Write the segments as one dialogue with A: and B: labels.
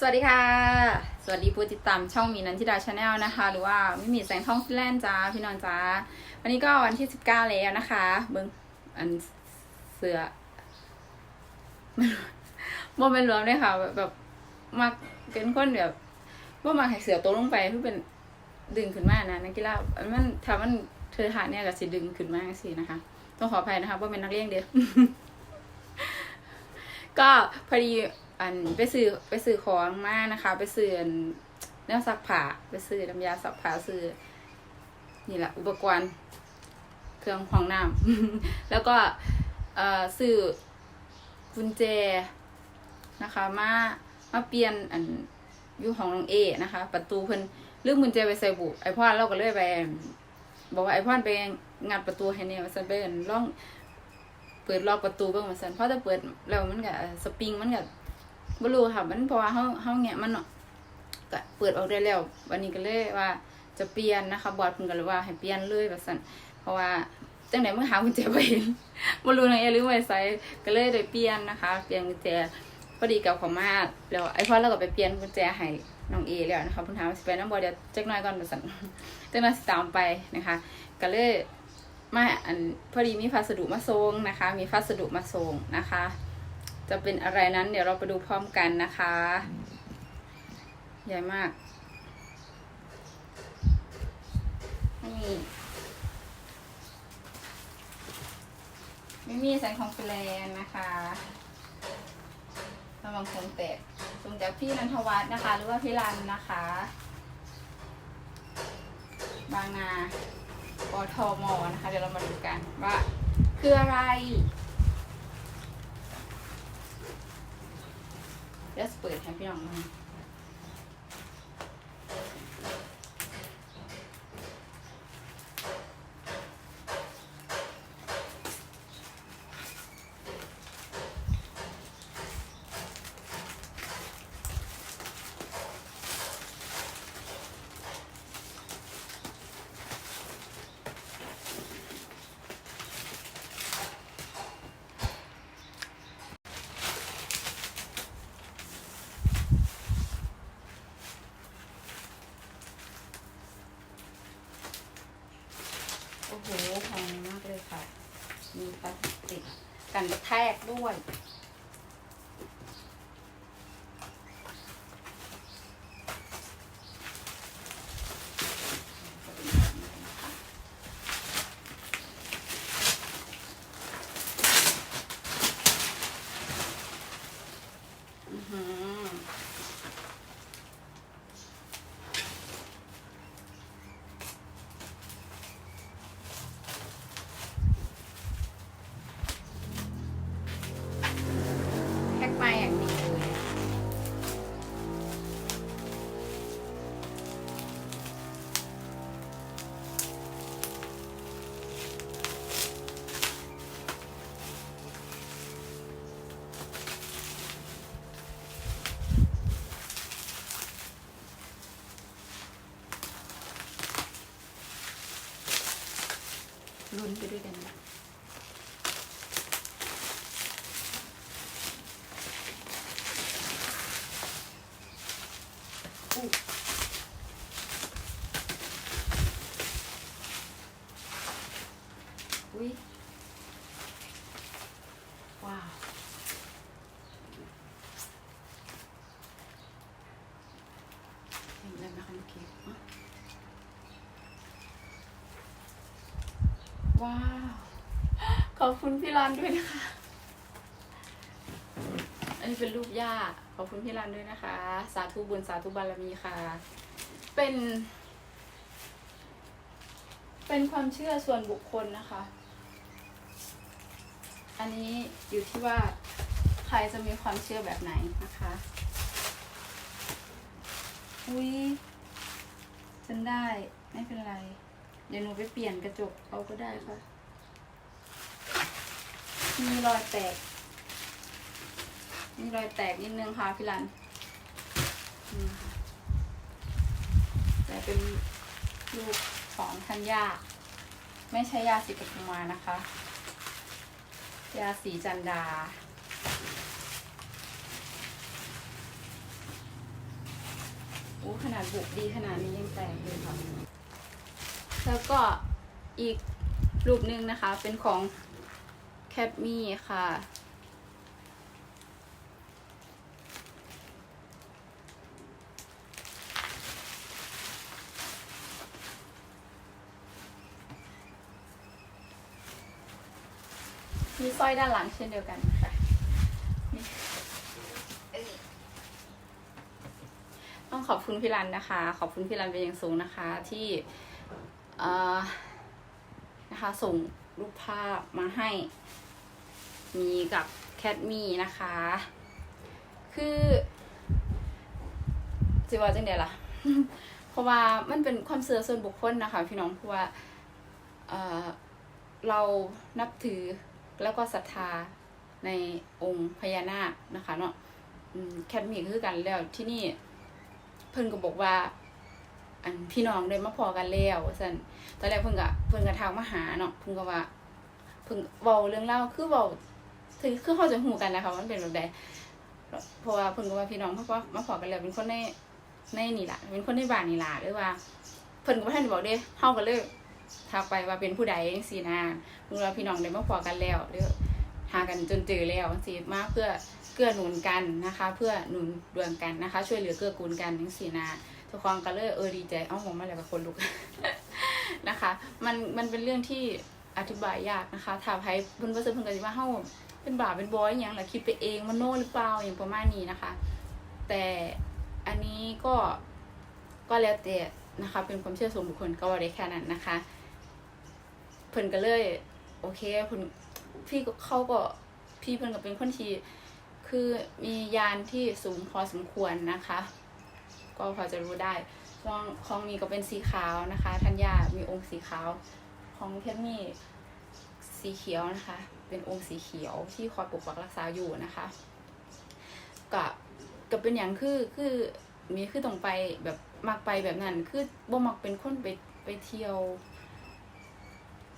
A: สวัสดีค่ะ สวัสดีผู้ติดตามช่องมีนันทิดาชาแนลนะคะ หรือว่าไม่มีแสงท่องฟิแลนจ้าพี่นอนจ้า วันนี้ก็วันที่สิบเก้าแล้วนะคะ เบิ้งอันเสือโมเป็นรวมเลยค่ะ แบบมักเป็นคนแบบว่ามาให้เสือตัวลงไปเพื่อเป็นดึงขึ้นมานะนักกีฬาอันมันถ้ามันเธอหาเนี่ยก็สิดึงขึ้นมาสินะคะ ต้องขออภัยนะคะว่าเป็นนักเลี้ยงเดียวก็พอดี อันไปซื้อไปซื้อของมานะคะ ไปซื้ออันแนวซักผ้าไปซื้อน้ำยาซักผ้าซื้อนี่แหละอุปกรณ์เครื่องห้องน้ำ แล้วก็เอ่อซื้อกุญแจนะคะมามาเปลี่ยนอันอยู่ของน้องเอนะคะ ประตูเพิ่นลืมกุญแจไปใส่บุไอพ่อเราก็เลยไปบอกว่าไอพ่อไปงัดประตูให้เนี่ยมาสันไปอันล่องเปิดล็อกประตูเบิ่งมาสันเพราะถ้าเปิดแล้วมันก็สปริงมันก็ บ่รู้ค่ะมันเพราะว่าเฮาเฮาแงะมันเนาะก็เปิดออกได้แล้ว วันนี้ก็เลยว่าจะเปลี่ยนนะคะบอร์ดเพิ่นก็เลยว่าให้เปลี่ยนเลยว่าซั่นเพราะว่าจังได๋มึงหากุญแจบ่เห็นบ่รู้นางเอลืมไว้ใส่ก็เลยได้เปลี่ยนนะคะ เปลี่ยนกุญแจพอดีกับเขามาแล้วไอ้พ่อเราก็ไปเปลี่ยนกุญแจให้น้องเอแล้วนะคะพิ่นถามว่าสิไปนำบ่เดี๋ยวจักหน่อยก่อนว่าซั่นจักหน่อยสิตามไปนะคะ ก็เลยมาอันพอดีมีพัสดุมาส่งนะคะ มีพัสดุมาส่งนะคะ จะเป็นอะไรนั้นเดี๋ยวเราไปดูพร้อมกันนะคะ ใหญ่มากนี่ไม่มีแสงของฟิแลนนะคะระวังคงแตกส่งจากพี่นันทวัฒน์นะคะ หรือว่าพี่รันนะคะ บางนาปทมนะคะ เดี๋ยวเรามาดูกันว่า คืออะไร เดี๋ยวเปิดให้พี่น้องดูโอ้โหแพงมากเลยค่ะ มีพลาสติก กันกระแทกด้วย อุ้ยว้าวเห็นแล้วนะคะเมื่อกี้ว้าว ขอบคุณพี่รันด้วยนะคะ นนี้เป็นรูปย่าขอบคุณพี่รันด้วยนะคะ สาธุบุญสาธุบารมีค่ะ เป็น เป็นความเชื่อส่วนบุคคลนะคะ อันนี้อยู่ที่ว่าใครจะมีความเชื่อแบบไหนนะคะ อุ้ยฉันได้ไม่เป็นไร เดี๋ยวหนูไปเปลี่ยนกระจกเอาก็ได้ค่ะ มีรอยแตก มีรอยแตกนิดนึงค่ะพี่รันนี่ค่ะแต่เป็นลูกของทัญญาไม่ใช่ยาสีปทุมานะคะ ยาสีจันดา โอ้ขนาดบุกดีขนาดนี้ยังแตกเลยค่ะ แล้วก็อีกรูปหนึ่งนะคะเป็นของแคทมี่ค่ะ มีสร้อยด้านหลังเช่นเดียวกันค่ะต้องขอบคุณพี่รันนะคะ ขอบคุณพี่รันเป็นอย่างสูงนะคะ ที่นะคะส่งรูปภาพมาให้ มีกับแคทมี่นะคะ คือจะว่าจังเดียล่ะ เพราะว่ามันเป็นความเชื่อส่วนบุคคลนะคะ พี่น้องเพราะว่าเรานับถือ แล้วก็ศรัทธาในองค์พญานาคนะคะเนาะแคทมีก็คือกันแล้วที่นี่เพิ่นก็บอกว่า อันพี่น้องได้มาพอกันแล้วสันตอนแรกเพิ่นก็เพิ่นก็ทักมาหาเนาะเพิ่นก็ว่าเพิ่นเว้าเรื่องเล่าคือเว้าถึงคือเขาจหูกันนะคะว่ามันเป็นแบบใดเพราะว่าเพิ่นก็ว่าพี่น้องเพราะว่ามาพอกันแล้วเป็นคนในในนี่ล่ะเป็นคนในบ้านนี่ล่ะหรือว่า เพิ่นก็บ่ทันบอกเด้เฮาก็เลย ทักไปว่าเป็นผู้ใดจังซี่นะพิ่นว่าพี่น้องได้มาพอกันแล้วหรือหากันจนเจอแล้วจังซี่มาเพื่อเกื้อหนุนกันนะคะ เพื่อหนุนดวงกันนะคะ ช่วยเหลือเกื้อกูลกันจังซี่นะทุกคนก็เลยเออดีใจเอ้าผมมาแล้วกับคนลุกนะคะ มันมันเป็นเรื่องที่อธิบายยากนะคะถ้าใครเพิ่นบ่ซื้อเพิ่นก็สิว่าเฮาเป็นบาปเป็นบอยอย่างล่ะคิดไปเองมโนหรือเปล่าอย่างประมาณนี้นะคะ แต่อันนี้ก็ก็แล้วแต่ นะคะ เป็นความเชื่อส่วนบุคคลก็ว่าได้แค่นั้นนะคะ เพิ่นก็เลย โอเคเพิ่นพี่เขาก็พี่เพิ่นก็เป็นคนที่คือมียานที่สูงพอสมควรนะคะ ก็พอจะรู้ได้ของของมีก็เป็นสีขาวนะคะธัญญามีองค์สีขาวของแคทมี่สีเขียวนะคะ เป็นองค์สีเขียวที่คอยปกปักรักษาอยู่นะคะกับกับเป็นอย่างคือคือ มีคือต้องไปแบบมักไปแบบนั้น คือบ่มักเป็นคนไปไปเที่ยว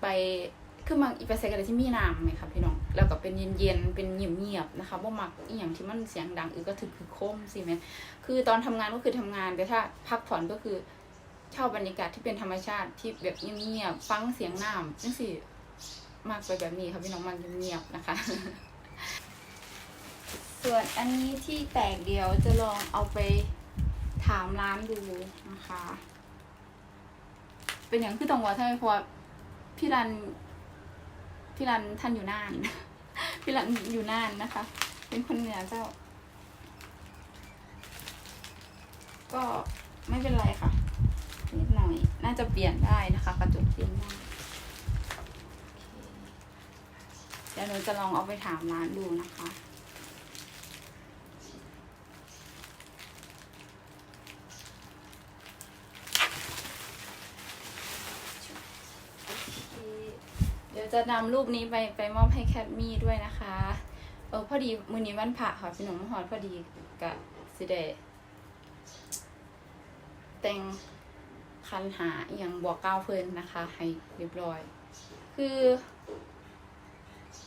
A: ไปคือมักอีไปใส่กระดาษที่มีน้ำไหมคะพี่น้องแล้วก็เป็นเย็นๆเป็นเงียบๆนะคะบ่มักอีหยังที่มันเสียงดังอือก็ถึกคือโคมสิแม่คือตอนทำงานก็คือทำงานแต่ถ้าพักผ่อนก็คือเช่าบรรยากาศที่เป็นธรรมชาติที่แบบเงียบๆฟังเสียงน้ำจังสิมากไปแบบนี้ค่ะพี่น้องมันเงียบๆนะคะ ส่วนอันนี้ที่แตกเดียวจะลองเอาไปามร้านดูนะคะ เป็นอย่างคือต้องว่าใช่ไมพราพี่รันพี่รันท่านอยู่น่าน พี่รันอยู่น่านนะคะ เป็นคนเหนือเจ้า ก็ไม่เป็นไรค่ะนิดหน่อยน่าจะเปลี่ยนได้นะคะกระจกเปลี่ยนได้เดี๋ยวหนูจะลองเอาไปถามร้านดูนะคะ เดี๋ยว จะนำรูปนี้ไปไปมอบให้แคทมี่ด้วยนะคะเออพอดีมือนี้วันพระค่ะพี่หนุ่มหอดพอดีกะสิเดแต่งคันหาอย่างบอกก้าวเพลินนะคะ ให้เรียบร้อย คือ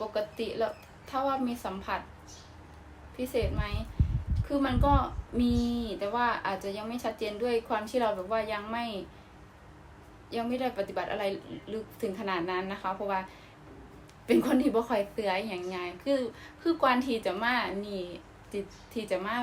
A: ปกติแล้วถ้าว่ามีสัมผัสพิเศษไหม คือมันก็มีแต่ว่าอาจจะยังไม่ชัดเจนด้วยความที่เราแบบว่ายังไม่ ยังไม่ได้ปฏิบัติอะไรลึกถึงขนาดนั้นนะคะ เพราะว่า เป็นคนที่บ่ค่อยเตืออย่างไงคือคือกวนทีจะมานี่ทีที่จะมา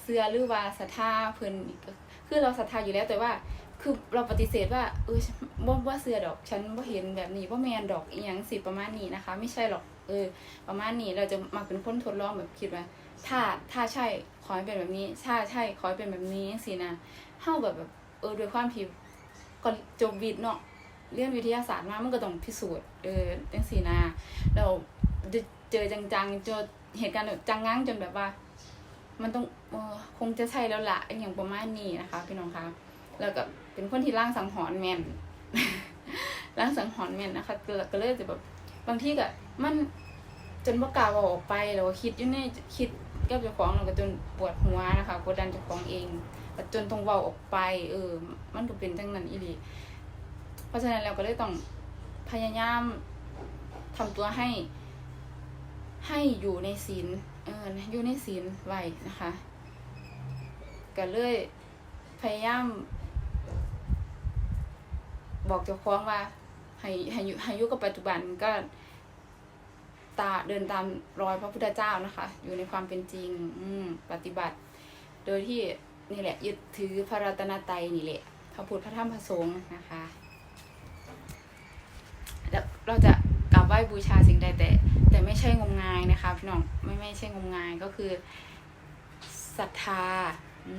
A: เสือหรือว่าศรัทธาเพิ่นนี่ก็คือเราศรัทธาอยู่แล้วแต่ว่า คือเราปฏิเสธว่าเออฉันบ่บ่เสือดอก ฉันบ่เห็นแบบนี้บ่แมนดอกอีหยังสิประมาณนี้นะคะ ไม่ใช่หรอกเออ ประมาณนี้เราจะมาเป็นคนทดลองแบบคิดว่า ถ้าถ้าใช่ขอให้เป็นแบบนี้ ถ้าใช่ขอให้เป็นแบบนี้สินะเฮาแบบแบบเออด้วยความที่ก่อนจบวิทย์เนาะ เรียนวิทยาศาสตร์มามันก็ต้องพิสูจน์เออจังซี่นะเราเจอจังๆเจอเหตุการณ์แบบจังงังจนแบบว่า มันต้องเออคงจะใช่แล้วละอย่างประมาณนี้นะคะ พี่น้องคะแล้วก็เป็นคนที่ร่างสังหรณ์แมนร่างสังหรณ์แมนนะคะก็เลยจะแบบบางที่ก็มันจนบ่กล้าเอาออกไปแล้วก็คิดอยู่ในคิดกับเจ้าของแล้วก็จนปวดหัวนะคะกดดันเจ้าของเองจนต้องเว้าออกไป เออ มันก็เป็นจังนั้นอีหลี เพราะฉะนั้นเราก็เลยต้องพยายามทำตัวให้ให้อยู่ในศีลเอออยู่ในศีลไว้นะคะก็เลยพยายาม บอกเจ้าของว่า ให้ให้อยู่ให้อยู่กับปัจจุบันก็ตาเดินตามรอยพระพุทธเจ้านะคะ อยู่ในความเป็นจริง อืปฏิบัติ โดยที่นี่แหละ ยึดถือพระรัตนตรัยนี่แหละพระพุทธพระธรรมพระสงฆ์นะคะ เราจะกราบไหว้บูชาสิ่งใดแต่ แต่ไม่ใช่งมงายนะคะพี่น้องไม่ไม่ใช่งมงายก็คือศรัทธาอื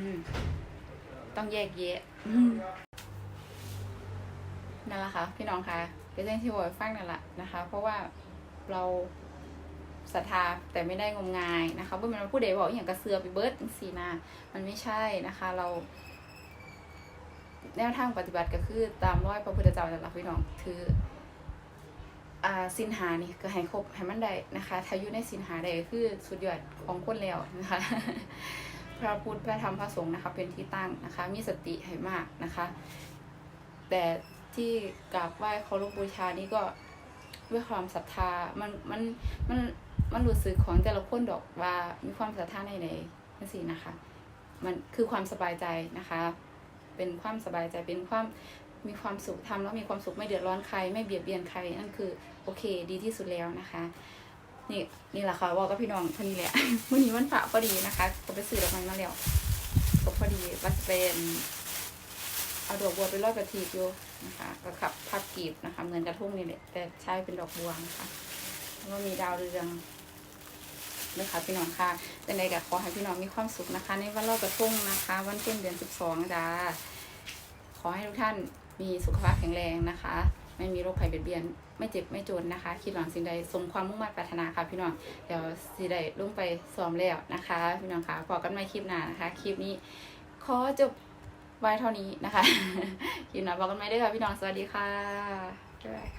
A: ต้องแยกแยะนั่นแหละค่ะพี่น้องคะเป็นเรื่องที่บอยฟังนั่นแหละนะคะ เพราะว่าเราศรัทธาแต่ไม่ได้งมงายนะคะเมื่อมันผู้ใดบอกอย่างกระเสือไปเบิร์ดสีนา มันไม่ใช่นะคะ เรา แนวทางปฏิบัติก็คือตามร้อยพระพุทธเจ้านั่ละพี่น้องคือ สินหานี่ก็ให้ครบให้มันได้นะคะ ถ้าอยู่ในสินหาได้ก็คือสุดยอดของคนแล้วนะคะ พระพุทธพระธรรมพระสงฆ์นะคะเป็นที่ตั้งนะคะ มีสติให้มากนะคะ แต่ที่กราบไหว้เคารพบูชานี่ก็ด้วยความศรัทธา มันมันมันมันรู้สึกของแต่ละคนดอกว่ามีความศรัทธาในในนั่นสินะคะ มันคือความสบายใจนะคะ เป็นความสบายใจเป็นความ มีความสุขทำแล้วมีความสุขไม่เดือดร้อนใคร ไม่เบียดเบียนใครนั่นคือโอเคดีที่สุดแล้วนะคะ นี่นี่แหละค่ะว่ากับพี่น้องคนนี้แหละวันนี้วันพระพอดีนะคะก็ไปซื้อดอกไม้มาแล้วก็พอดีว่าจะเป็นเอาดอกบัวไปลอยกระถีบอยู่นะคะ ก็ขับพับกีบนะคะ เหมือนกระทุ่งนี่แหละแต่ใช้เป็นดอกบัวนะคะแล้วก็มีดาวเรืองนะคะพี่น้องค่ะแต่ในกับขอให้พี่น้องมีความสุขนะคะ ในวันลอยกระทุ่งนะคะ วันเพ็ญเดือนสิบสองจ้าขอให้ทุกท่าน มีสุขภาพแข็งแรงนะคะ ไม่มีโรคภัยเบียดเบียน ไม่เจ็บไม่จนนะคะ คิดหวังสิ่งใดสมความมุ่งมั่นปรารถนาค่ะพี่น้อง เดี๋ยวสิได้ลงไปซ้อมแล้วนะคะ พี่น้องคะพอกันใหม่คลิปหน้านะคะ คลิปนี้ขอจบไว้เท่านี้นะคะคลิปหน้าพอกันใหม่ด้วยค่ะพี่น้อง สวัสดีค่ะบ๊ายบายค่ะ